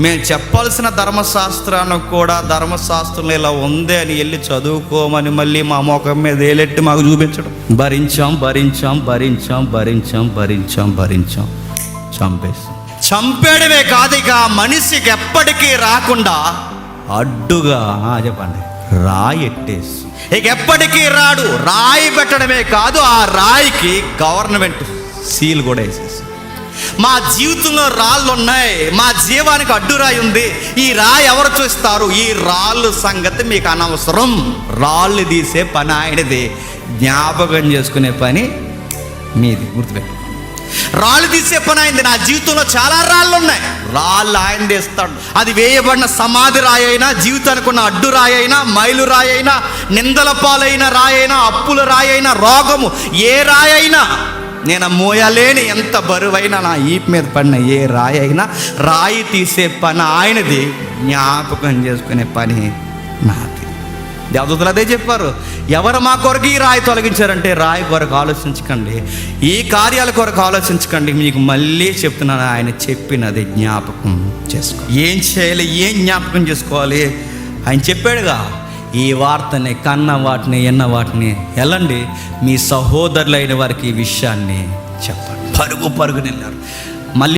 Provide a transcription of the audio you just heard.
మేము చెప్పాల్సిన ధర్మశాస్త్రాన్ని కూడా ధర్మశాస్త్రంలో ఇలా ఉంది అని వెళ్ళి చదువుకోమని మళ్ళీ మా ముఖం మీద ఏలెట్టి మాకు చూపించడం. భరించాం భరించాం భరించాం భరించాం భరించాం భరించాం. చంపేస్తాం చంపేయడమే కాదు ఇక మనిషికి ఎప్పటికీ రాకుండా అడ్డుగా చెప్పండి. రాయి ఎట్టేసి. ఇక ఎప్పటికీ రాడు రాయి పెట్టడమే కాదు ఆ రాయికి గవర్నమెంట్ సీల్ కూడా వేసేసి. మా జీవితంలో రాళ్ళు ఉన్నాయి. మా జీవానికి అడ్డురాయి ఉంది. ఈ రాయి ఎవరు చూస్తారు? ఈ రాళ్ళు సంగతి మీకు అనవసరం. రాళ్ళు తీసే పని ఆయనది. జ్ఞాపకం చేసుకునే పని మీది. గుర్తుపెట్టు. రాళ్ళు తీసే పని అయింది నా జీవితంలో చాలా రాళ్ళు ఉన్నాయి. రాళ్ళు ఆయన తీస్తాడు. అది వేయబడిన సమాధి రాయి అయినా జీవితానికి ఉన్న అడ్డు రాయి అయినా మైలు రాయి అయినా నిందల పాలైన రాయి అయినా అప్పుల రాయి అయినా రోగము ఏ రాయి అయినా నేను మోయలేని ఎంత బరువైనా నా ఈపు మీద పడిన ఏ రాయి అయినా రాయి తీసే పని ఆయనది. జ్ఞాపకం చేసుకునే పని నాది. దేవదూతలు అదే చెప్పారు. ఎవరు మా కొరకు ఈ రాయి తొలగించారంటే రాయి కొరకు ఆలోచించకండి. ఈ కార్యాల కొరకు ఆలోచించకండి. మీకు మళ్ళీ చెప్తున్నాను ఆయన చెప్పినది జ్ఞాపకం చేసుకో. ఏం చేయాలి? ఏం జ్ఞాపకం చేసుకోవాలి? ఆయన చెప్పాడుగా ఈ వార్తని కన్న వాటిని ఎన్న వాటిని వెళ్ళండి మీ సహోదరులైన వారికి ఈ విషయాన్ని చెప్పండి. పరుగు పరుగు వెళ్ళారు